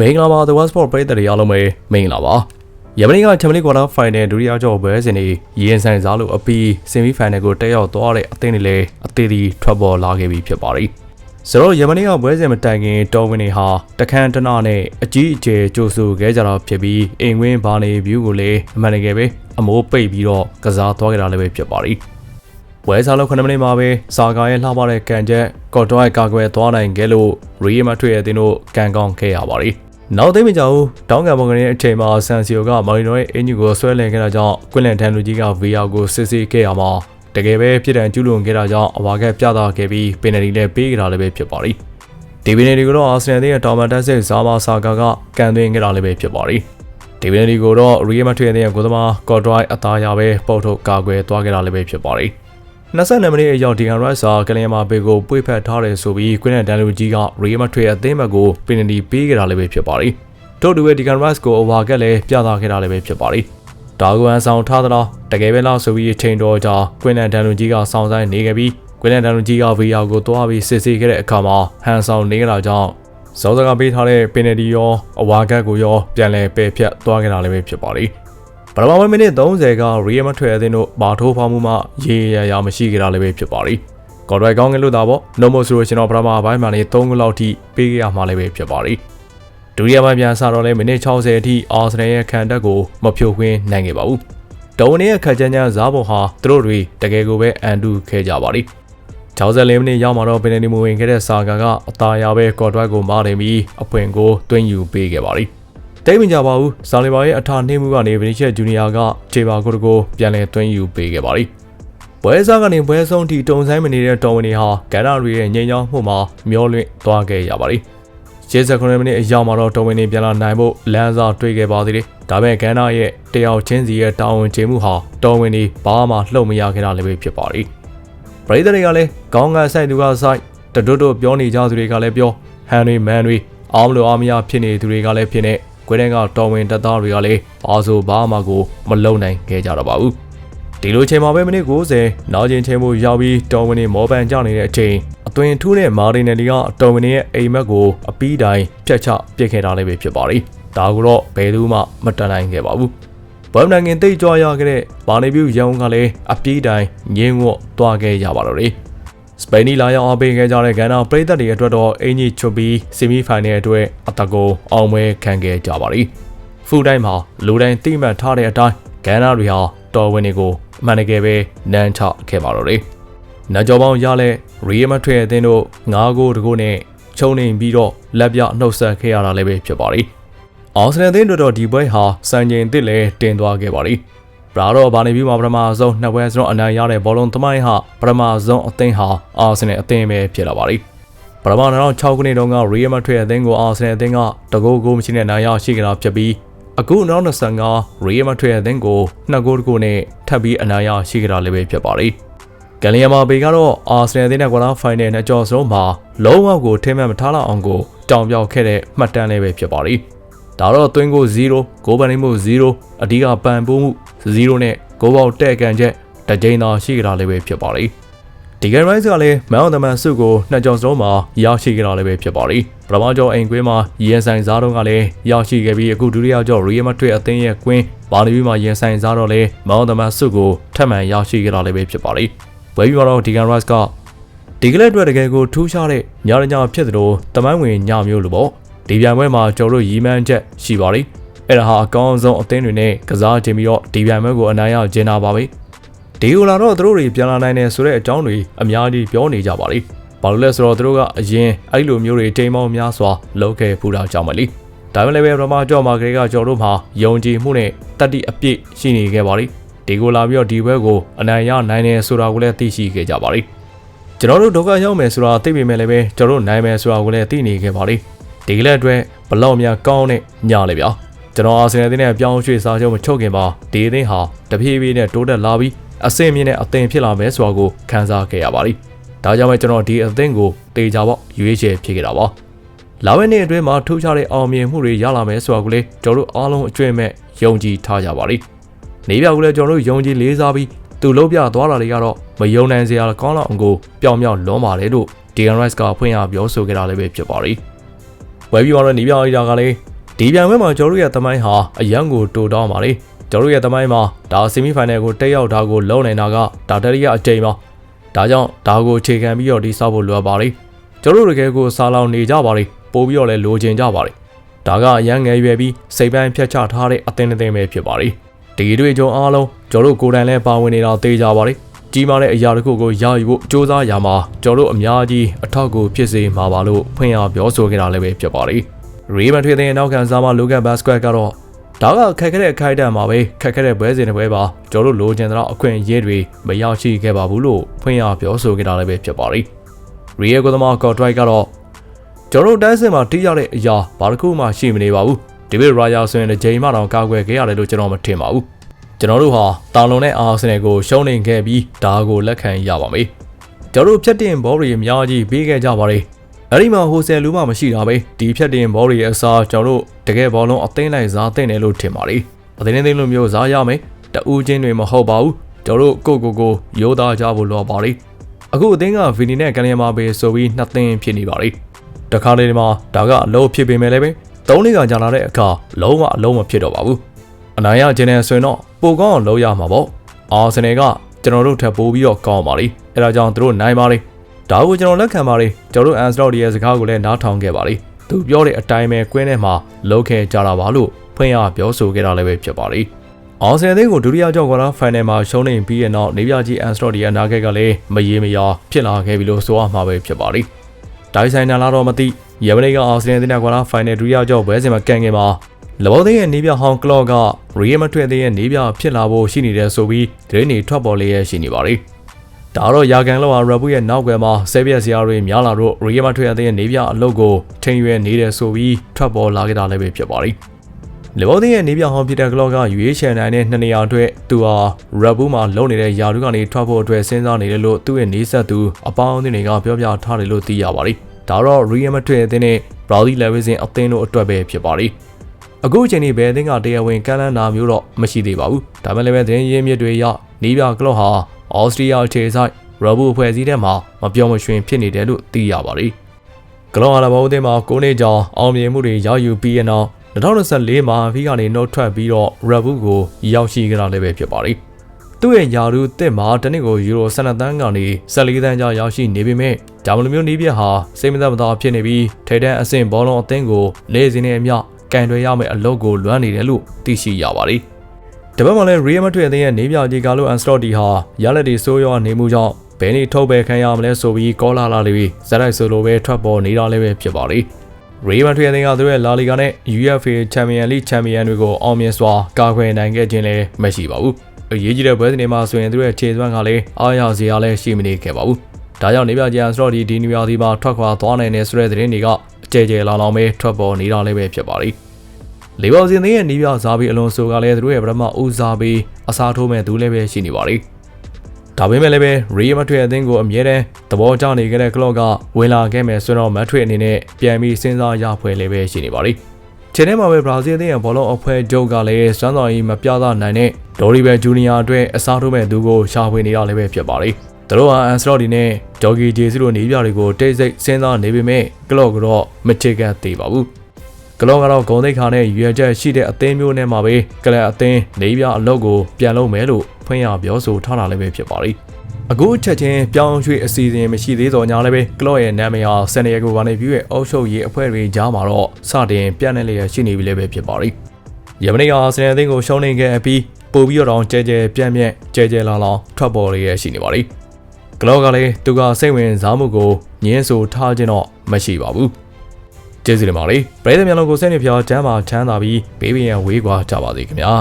မင်္ဂလာပါ The West Sport ပရိသတ်တွေအားလုံးပဲမင်္ဂလာပါယမနီကချန်ပီယံလိကွာတာဖိုင်နယ်ဒုတိယကျော်ပွဲစဉ်တွေရင်ဆိုင်စားလို့အပီဆီမီဖိုင်နယ်ကိုတက်ရောက်သွားတဲ့အသင်းတွေလည်းအသေးသေးထွက်ပေါ်လာခဲ့ပြီဖြစ်ပါတယ်ဆိုတော့ယမနီကပွဲစဉ်မတိုင်ခင်တော်ဝင်တွေဟာတခန်းတနနဲ့အကြီးအကျယ်ကြိုးဆူခဲ့ကြတာဖြစ်ပြီးအိမ်ဝင်းဘာနေဗျူးကိုလည်းအမှန်တကယ်ပဲအမိုးပိတ်ပြီးတော့ကစားသွားခဲ့တာလည်းပဲဖြစ်ပါတယ်ဝဲစားလို့9မိနစ်မှာပဲစာကာရဲ့လှပတဲ့ကန်ချက်ကော့တွိုက်ကာကွယ်သွားနိုင်ခဲ့လို့ရီယမထွေရဲ့အသင်းတို့ကန်ကောင်းခဲ့ရပါတယ်။ နောက်သိမကြဘူးတောင်းကံပုံကနေအချိန်မှာဆန်စီယိုကမာရီနိုရဲ့အင်ဂျီကိုဆွဲလည်ခဲ့တာကြောင့်ကွင်းလန်တန်လူကြီးကဗီယာကိုစစ်ဆေးခဲ့ရမှာတကယ်ပဲပြစ်ဒဏ်ကျူးလွန်ခဲ့တာကြောင့်အဝါကက်ပြသခဲ့ပြီးပင်နယ်တီလည်းပေးကြတာလည်းပဲဖြစ်ပါတယ်။ဒီပင်နယ်တီကိုတော့အာဆင်နယ်ရဲ့တောင်မန်တက်စစ်ဇာမာဆာကာကကန်သွင်းခဲ့တာလည်းပဲဖြစ်ပါတယ်။ဒီပင်နယ်တီကိုတော့ရီယမထွေရဲ့ကိုသမားကော့တွိုက်အသားရပဲပုတ်ထုတ်ကာကွယ်သွားခဲ့တာလည်းပဲဖြစ်ပါတယ်။ 22မိနစ်အရောက်ဒီကန်ရက်စာကလင်ယာဘေကိုပွေဖက်ထားတယ်ဆိုပြီးကွင်းနဲ့ဒန်လူကြီးကရီမထွေအသင်းဘက်ကိုပင်နတီပေးခဲ့တာလည်းပဲဖြစ်ပါတယ်။တို့တူရဲ့ဒီကန်ရက်ကိုအဝါကက်လည်းပြသခဲ့တာလည်းပဲဖြစ်ပါတယ်။ဒါကွမ်ဆောင်ထားသလားတကယ်ပဲလားဆိုပြီးချိန်တော်ကြာကွင်းနဲ့ဒန်လူကြီးကစောင့်ဆိုင်နေခဲ့ပြီးကွင်းနဲ့ဒန်လူကြီးကဗီယာကိုတွားပြီးစစ်ဆေးခဲ့တဲ့အခါမှာဟန်ဆောင်နေကြတာကြောင့်စောစကပေးထားတဲ့ပင်နတီရောအဝါကက်ကိုရောပြန်လည်ပယ်ဖြတ်သွားခဲ့တာလည်းပဲဖြစ်ပါတယ်။ ပထမမိနစ်30ကရီယမထွေအသင်းတို့ဘာထိုးဖောက်မှုမှရေရရာမရှိကြတာလည်းပဲဖြစ်ပါလိ။ကော်ဒရိုက်ကောင်းကင်လို့သာပေါ့။ normal ဆိုလို့ရှင်တော့ပထမပိုင်းမှာနေ3ဂိုးလောက်ထိပေးခဲ့ရမှာလည်းပဲဖြစ်ပါလိ။ဒုတိယပိုင်းပြန်စတော့လဲမိနစ်60အထိအာဆနယ်ရဲ့ခံတက်ကိုမဖြိုခွင်းနိုင်ခဲ့ပါဘူး။ဒုံနေရဲ့ခက်ချမ်းချမ်းဇားပုံဟာသူတို့တွေတကယ်ကိုပဲအန်တူခဲ့ကြပါလိ။64မိနစ်ရောက်မှာတော့ပင်နယ်နီမဝင်ခဲ့တဲ့စာကာကအသာရပဲကော်ဒရိုက်ကိုမားနေပြီးအပွင့်ကိုတွင်းယူပေးခဲ့ပါလိ။ တိတ်မကြပါဘူးဇာလီဘာရဲ့အထာနှိမ့်မှုကနေဗနီရှက်ဂျူနီယာကခြေပါကိုတကိုပြန်လည်သွင်းယူပေးခဲ့ပါသည်ပွဲစားကနေပွဲဆုံးထိတုံဆိုင်မနေတဲ့တော်ဝင်တွေဟာကန်နာရီရဲ့ငြိမ်းချမ်းမှုမှာမျောလွင့်သွားခဲ့ရပါသည်69မိနစ်အရောက်မှာတော့တော်ဝင်တွေပြန်လာနိုင်ဖို့လမ်းစာတွေ့ခဲ့ပါသေးတယ်ဒါပေမဲ့ကန်နာရဲ့တယောက်ချင်းစီရဲ့တာဝန်ကျေမှုဟာတော်ဝင်တွေဘာမှလှုပ်မရခဲ့တာလည်းပဲဖြစ်ပါသည်ပရိသတ်တွေကလည်းခေါင်းကဆိုင်သူကဆိုင်တတွတ်တို့ပြောနေကြသူတွေကလည်းပြောဟန်တွေမန်တွေအောင်းလို့အားမရဖြစ်နေသူတွေကလည်းဖြစ်နေ ခွေးတန်းကတော်ဝင်တပ်သားတွေကလည်းဘာဆိုဘာမှကိုမလုံနိုင်ခဲ့ကြတော့ပါဘူးဒီလိုချိန်မှာပဲမိနစ်90နောက်ချင်းချိန်မှုရောက်ပြီးတော်ဝင်နေမောပန်ကြနေတဲ့အချိန်အသွင်ထူးတဲ့မာရီနယ်လီကတော်ဝင်ရဲ့အိမ်မက်ကိုအပီးတိုင်းပြတ်ချပစ်ခဲ့တာလည်းပဲဖြစ်ပါလိမ့်ဒါကိုတော့ဘယ်သူမှမတန်နိုင်ခဲ့ပါဘူးဘွမ်နိုင်ငံတိတ်ကြွရခဲ့တဲ့ဘာနေပြူရောင်းကလည်းအပြေးတိုင်းငင်းဝတ်သွားခဲ့ကြပါတော့တယ် စပိန်နီလာရောက်အားပေးခဲ့ကြတဲ့ဂန်နာပရိသတ်တွေအတွက်တော့အင်ဂျီချွတ်ပြီးဆီမီဖိုင်နယ်အတွက်အတကိုအောင်ပွဲခံခဲ့ကြပါသည်။ဖူတိုင်းမှာလူတိုင်းတိမှတ်ထားတဲ့အတိုင်းဂန်နာတွေဟာတော်ဝင်တွေကိုအမှန်တကယ်ပဲနန်းချခဲ့ပါတော့တယ်။နကြောပေါင်းရလဲရီယမထွေအသင်းတို့၅ဂိုးတကိုးနဲ့ချုံနေပြီးတော့လက်ပြနှုတ်ဆက်ခဲ့ရတာလည်းပဲဖြစ်ပါသည်။အော်စနယ်အသင်းတို့တော့ဒီပွဲဟာစံချိန်တစ်လဲတင်သွားခဲ့ပါသည်။ ဘရာတော့ဘာနေပြီးမှာပထမဆုံးနှစ်ပွဲစလုံးအနိုင်ရတဲ့ဘောလုံးသမိုင်းဟာပထမဆုံးအသင်းဟာအာဆင်နယ်အသင်းပဲဖြစ်လာပါလိမ့်ပထမ2006ခုနှစ်တုန်းကရီယယ်မက်ဒရစ်အသင်းကိုအာဆင်နယ်အသင်းကတကူဂိုးမရှိနဲ့နိုင်ရရှိကြတာဖြစ်ပြီးအခု2025ရီယယ်မက်ဒရစ်အသင်းကို2ဂိုးတကူနဲ့ထပ်ပြီးအနိုင်ရရှိကြတာလည်းပဲဖြစ်ပါလိမ့်ဂလီယမာဘေကတော့အာဆင်နယ်အသင်းနဲ့ကွာလာဖိုင်နယ်နဲ့ကြော်စလုံးမှာလုံးဝကိုထိမှတ်မထားလောက်အောင်ကိုတောင်ပြောက်ခဲ့တဲ့မှတ်တမ်းလေးပဲဖြစ်ပါလိမ့်ဒါတော့သွင်းကို0ဂိုးပန်နေမှု0အဓိကပန်ပိုးမှု 0နဲ့ဂိုးပေါက်တဲ့ကန်ချက်တကြိမ်သာရှိကြတာလည်းပဲဖြစ်ပါလိမ့်ဒီဂန်ရိုက်စ်ကလည်းမန်အောင်သမန်စုကိုနှစ်ကြောင်စလုံးမှာရရှိကြတာလည်းပဲဖြစ်ပါလိမ့်ပထမကြောအိမ်ကွင်းမှာရင်ဆိုင်စားတော့ကလည်းရရှိခဲ့ပြီးအခုဒုတိယကြောရီယမထွေအသင်းရဲ့ကွင်းဘာလီဘီမှာရင်ဆိုင်စားတော့လဲမန်အောင်သမန်စုကိုထပ်မံရရှိကြတာလည်းပဲဖြစ်ပါလိမ့်ဝယ်ပြီးတော့ဒီဂန်ရိုက်စ်ကဒီကလေးအတွက်တကယ်ကိုထူးခြားတဲ့ညရညဖြစ်သလိုတမိုင်းဝင်ညမျိုးလိုပေါ့ဒီပြိုင်ပွဲမှာကျွန်တော်တို့ရီမန်းချက်ရှိပါလိမ့် အဲ့ဒါဟာအကောင်းဆုံးအသင်းတွေနဲ့ကစားခြင်းပြီးတော့ဒီပြိုင်ပွဲကိုအနိုင်ရကျင်းတာပါပဲဒီကိုလာတော့သူတို့တွေပြန်လာနိုင်တယ်ဆိုတဲ့အကြောင်းတွေအများကြီးပြောနေကြပါလိမ့်ဘာလို့လဲဆိုတော့သူတို့ကအရင်အဲ့လိုမျိုးတွေတိမ်မောင်းများစွာလုပ်ခဲ့ဖူးတာကြောင့်မလိဒါပေမဲ့လည်းပဲပထမကြော့မှာကလေးကကျွန်တော်တို့မှာယုံကြည်မှုနဲ့တတိအပြည့်ရှိနေခဲ့ပါလိမ့်ဒီကိုလာပြီးတော့ဒီဘဲကိုအနိုင်ရနိုင်တယ်ဆိုတာကိုလည်းသိရှိခဲ့ကြပါလိမ့်ကျွန်တော်တို့ဒုက္ခရောက်မယ်ဆိုတာသိပေမဲ့လည်းပဲကျွန်တော်တို့နိုင်မယ်ဆိုတာကိုလည်းသိနေခဲ့ပါလိမ့်ဒီကလေးအတွက်ဘလောက်များကောင်းတဲ့ညလေဗျာ ကျွန်တော်အာဆင်နယ်အသင်းနဲ့ပြောင်းရွှေ့စားချုပ်မချုပ်ခင်ပါဒီအသင်းဟာတဖြည်းဖြည်းနဲ့တိုးတက်လာပြီးအဆင့်မြင့်တဲ့အသင်းဖြစ်လာမယ်ဆိုတာကိုခန်းစားခဲ့ရပါလိမ့်ဒါကြောင့်ပဲကျွန်တော်ဒီအသင်းကိုတေချာပေါ့ရွေးချယ်ဖြစ်ခဲ့တာပါလာမယ့်နေ့အတွင်းမှာထူးခြားတဲ့အောင်မြင်မှုတွေရလာမယ်ဆိုတာကိုလေကျွန်တော်တို့အားလုံးအကျွင့်မဲ့ယုံကြည်ထားကြပါလိမ့်နေပြောက်ကလေးကျွန်တော်တို့ယုံကြည်လေးစားပြီးသူလုံးပြသွားတာတွေကတော့မယုံနိုင်စရာကောင်းတော့အောင်ကိုပျောင်မြောက်လွန်ပါတယ်လို့ Dean Rice ကဖွင့်ရပြောဆိုခဲ့တာလည်းပဲဖြစ်ပါလိမ့်ဝယ်ပြီးတော့နေပြောက်အိဒါကလည်း ဒီပြိုင်ပွဲမှာကျွန်တော်တို့ရဲ့သမိုင်းဟာအရန်ကိုတိုးတောင်းပါလေကျွန်တော်တို့ရဲ့သမိုင်းမှာဒါဆီမီဖိုင်နယ်ကိုတက်ရောက်တာကိုလုံးနေတာကဒါတတိယအကြိမ်ပါဒါကြောင့်ဒါကိုအခြေခံပြီးတော့ဒီဆောက်ဖို့လိုအပ်ပါလေကျွန်တော်တို့တကယ်ကိုစားလောင်နေကြပါလေပို့ပြီးတော့လည်းလိုချင်ကြပါလေဒါကအရန်ငယ်ရွယ်ပြီးစိတ်ပိုင်းဖြတ်ချထားတဲ့အသင်းအသင်းပဲဖြစ်ပါလေဒီတွေ့ကြုံအားလုံးကျွန်တော်တို့ကိုယ်တိုင်လည်းပါဝင်နေတာသိကြပါလေကြီးမားတဲ့အရာတစ်ခုကိုရယူဖို့စ조사ရမှာကျွန်တော်တို့အများကြီးအထောက်အကူဖြစ်စေမှာပါလို့ဖွင့်ရပြောဆိုခဲ့တာလည်းပဲဖြစ်ပါလေ ရီမန်ထွေတဲ့နောက်ခံစားမလိုကန်ဘတ်စကွက်ကတော့ဒါကခက်ခဲတဲ့အခိုက်အတန့်မှာပဲခက်ခဲတဲ့ပွဲစဉ်တစ်ပွဲပါကျွန်တော်တို့လိုချင်တဲ့အခွင့်အရေးတွေမရရှိခဲ့ပါဘူးလို့ဖွင့်ရပြောဆိုခဲ့တာလည်းပဲဖြစ်ပါလေရီယယ်ကိုသမားကော့ဒရိုက်ကတော့ကျွန်တော်တို့တန်းစင်မှာတီးရတဲ့အရာဘာတစ်ခုမှရှိမနေပါဘူးဒီဗစ်ရာယာဆိုရင်တစ်ချိန်မှတော့ကာကွယ်ခဲ့ရတယ်လို့ကျွန်တော်မထင်ပါဘူးကျွန်တော်တို့ဟာတာလွန်နဲ့အာဆင်နယ်ကိုရှုံးနေခဲ့ပြီးဒါကိုလက်ခံရပါမယ်ကျွန်တော်တို့ဖြတ်တင်ဘောတွေအများကြီးပေးခဲ့ကြပါတယ် အဲ့ဒီမှာဟိုဆယ်လူမှမရှိတာပဲဒီဖြတ်တင်ဘောတွေအစားကျွန်တော်တို့တကယ်ဘောလုံးအသိမ်းလိုက်စားသိမ်းတယ်လို့ထင်ပါတယ်အသိမ်းသိမ်းလို့မျိုးစားရမယ်တူးချင်းတွေမဟုတ်ပါဘူးကျွန်တော်တို့ကိုကိုကိုရိုးသားကြဖို့လိုပါတယ်အခုအသင်းကဗီနီနဲ့ကန်လျာမာဘေးဆိုပြီးနှစ်သင်းဖြစ်နေပါတယ်တခါလေဒီမှာဒါကအလုံးဖြစ်ပေမဲ့လည်းပဲသုံးလေးကကြာလာတဲ့အခါလုံးဝအလုံးမဖြစ်တော့ပါဘူးအနိုင်ရခြင်းနဲ့ဆိုရင်တော့ပိုကောင်းအောင်လုပ်ရမှာပေါ့အာဆင်နယ်ကကျွန်တော်တို့ထပ်ပိုးပြီးတော့ကောင်းပါလိအဲဒါကြောင့်သူတို့နိုင်ပါလိ ဒါကိုကျွန်တော်လက်ခံပါလိကျွန်တော်တို့အန်စလော့ဒီရဲ့စကားကိုလည်းနားထောင်ခဲ့ပါလိသူပြောတဲ့အတိုင်းပဲကွင်းထဲမှာလုံးခဲ့ကြတာပါလို့ဖွင့်ရပြောဆိုခဲ့တာလည်းပဲဖြစ်ပါလိအောင်စင်သိန်းကိုဒုတိယကြောက်ကလာဖိုင်နယ်မှာရှုံးနေပြီးတဲ့နောက်နေပြကြီးအန်စလော့ဒီရဲ့နာဂက်ကလည်းမရေမရာဖြစ်လာခဲ့ပြီလို့ဆိုရမှာပဲဖြစ်ပါလိဒိုင်ဆိုင်နာလာတော့မသိယမနိကအာဆင်နယ်တင်ကွာလာဖိုင်နယ်ဒုတိယကြောက်ဘဲစင်မှာကန်ခဲ့မှာလဘောသိန်းရဲ့နေပြဟောင်းကလော့ကရီယမထွေသိန်းရဲ့နေပြဖြစ်လာဖို့ရှိနေတယ်ဆိုပြီးဒရင်းနေထွက်ပေါ်လေးရရှိနေပါလိ ဒါတော့ယာကန်လောဟာရဘူးရဲ့နောက်ွယ်မှာဆဲပြက်စရာတွေများလာတော့ရီယမထွေသိန်းရဲ့နေပြအလုပ်ကိုထိန်ရွယ်နေတယ်ဆိုပြီးထွက်ပေါ်လာခဲ့တာလည်းပဲဖြစ်ပါလိလေဘောသိန်းရဲ့နေပြဟောင်းဖြစ်တဲ့ကလော့ကရွေးချယ်နိုင်တဲ့နှစ်နေရာအတွက်သူဟာရဘူးမှာလုံနေတဲ့ယာတို့ကနေထွက်ဖို့အတွက်စဉ်းစားနေတယ်လို့သူ့ရဲ့နေဆက်သူအပေါင်းအသင်းတွေကပြောပြထားတယ်လို့သိရပါလိဒါတော့ရီယမထွေသိန်းနဲ့ဘရာဇီးလယ်ဝစ်စင်အသင်းတို့အတွက်ပဲဖြစ်ပါလိအခုအချိန်ဒီဘယ်အသင်းကတရားဝင်ကမ်းလှမ်းတာမျိုးတော့မရှိသေးပါဘူးဒါပေမဲ့လည်းပဲသတင်းရင်းမြစ်တွေရနီးပြကလော့ဟာ အော်စတြီးယားခြေဆိုင်ရဘူအဖွဲ့အစည်းထဲမှာမပြောမရွှင်ဖြစ်နေတယ်လို့သိရပါတယ်ကလော့ဟာလဘောအသင်းမှာ၉နှစ်ကြာအောင်မြင်မှုတွေရယူပြီးရနောက်2024မှာဖီကနေနှုတ်ထွက်ပြီးတော့ရဘူကိုရောက်ရှိကြတာလည်းပဲဖြစ်ပါတယ်သူ့ရဲ့ယာရူတစ်မှာတနစ်ကိုယူရို12သန်းကနေ14သန်းကြားရောက်ရှိနေပေမဲ့ဂျာမန်မျိုးနီးပြဟာစိတ်မသက်မသာဖြစ်နေပြီးထိတဲ့အဆင့်ဘောလုံးအသင်းကိုလေစင်းနဲ့အမျှကန်တွေရမယ့်အလုပ်ကိုလွမ်းနေတယ်လို့သိရှိရပါတယ်။ တပတ်မှလည်း Real Madrid အသင်းရဲ့နေပြကြီးကာလိုအန်စလော့တီဟာရလက်တွေဆိုးရွားနေမှုကြောင့်ဘယ်နေ့ထုတ်ပယ်ခံရမလဲဆိုပြီးကောလာလာလေးဇက်လိုက်ဆိုလိုပဲထွက်ပေါ်နေတာလည်းပဲဖြစ်ပါတယ်။ Real Madrid အသင်းကသူတို့ရဲ့လာလီဂါနဲ့ UEFA Champions League Champion တွေကိုအောင်မြင်စွာကာကွယ်နိုင်ခဲ့ခြင်းလည်းမရှိပါဘူး။အရေးကြီးတဲ့ပွဲစဉ်တွေမှာဆိုရင်သူတို့ရဲ့ခြေစွမ်းကလည်းအားရစရာလည်းရှိမနေခဲ့ပါဘူး။ဒါကြောင့်နေပြကြီးအန်စလော့တီဒီနီယာဒီမှာထွက်ခွာသွားနိုင်တဲ့ဆိုတဲ့သတင်းတွေကအကျယ်ကျယ်လောင်လောင်ပဲထွက်ပေါ်နေတာလည်းပဲဖြစ်ပါတယ်။ လေဘော်စင်သေးရဲ့နီးပြစားပြီးအလွန်ဆိုကလည်းသူတို့ရဲ့ပထမဦးစားပြီးအစားထိုးမဲ့သူလည်းပဲရှိနေပါလိမ့်ဒါပေမဲ့လည်းပဲရီမထွေအသင်းကိုအမြဲတမ်းသဘောကျနေခဲ့တဲ့ကလော့ကဝင်လာခဲ့မယ်ဆိုတော့မထွေအနေနဲ့ပြန်ပြီးစဉ်းစားရဖွယ်လည်းပဲရှိနေပါလိမ့်ချိန်ထဲမှာပဲဘရာဇီးအသင်းရဲ့ဘောလုံးအဖွဲ့ချုပ်ကလည်းစွမ်းဆောင်ရည်မပြသနိုင်တဲ့ဒိုရီဘယ်ဂျူနီယာအတွက်အစားထိုးမဲ့သူကိုရှာဖွေနေတာလည်းပဲဖြစ်ပါလိမ့်သူတို့ဟာအန်စလော့ဒီနဲ့ဂျော်ဂီဂျေစုတို့နေပြတွေကိုတိတ်ဆိတ်စဉ်းစားနေပေမဲ့ကလော့ကတော့မချေကတ်သေးပါဘူး ကလောကတော့ဂုံသိက္ခာနဲ့ရွေချက်ရှိတဲ့အသင်းမျိုးနဲ့မှာပဲကလပ်အသင်းနေပြအလုပ်ကိုပြန်လုပ်မယ်လို့ဖွင့်ရပြောဆိုထားတာလည်းပဲဖြစ်ပါလိမ့်အခုချက်ချင်းပြောင်းရွှေ့အစီအစဉ်မရှိသေးတော့ညာလည်းပဲကလော့ရဲ့နာမည်ဟာဆန်နီယာဂိုဘာနေပြည့်ရဲ့အုပ်ချုပ်ရေးအဖွဲ့တွေကြားမှာတော့စတင်ပြန့်နေလျက်ရှိနေပြီလည်းပဲဖြစ်ပါလိမ့်ယမနီကဆန်နီယာအသင်းကိုရှုံးနေခဲ့ပြီးပို့ပြီးတော့ကြဲကြဲပြန့်ပြန့်ကြဲကြဲလောင်လောင်ထွက်ပေါ်ရရှိနေပါလိမ့်ကလော့ကလည်းသူကစိတ်ဝင်စားမှုကိုညင်းဆိုထားခြင်းတော့မရှိပါဘူး ကျေးဇူးတင်ပါလေပရိသတ်များလုံးကိုစိတ်နှပြချမ်းသာချမ်းသာပြီးဘေးပင်ရန်ဝေးကွာကြပါစေခင်ဗျာ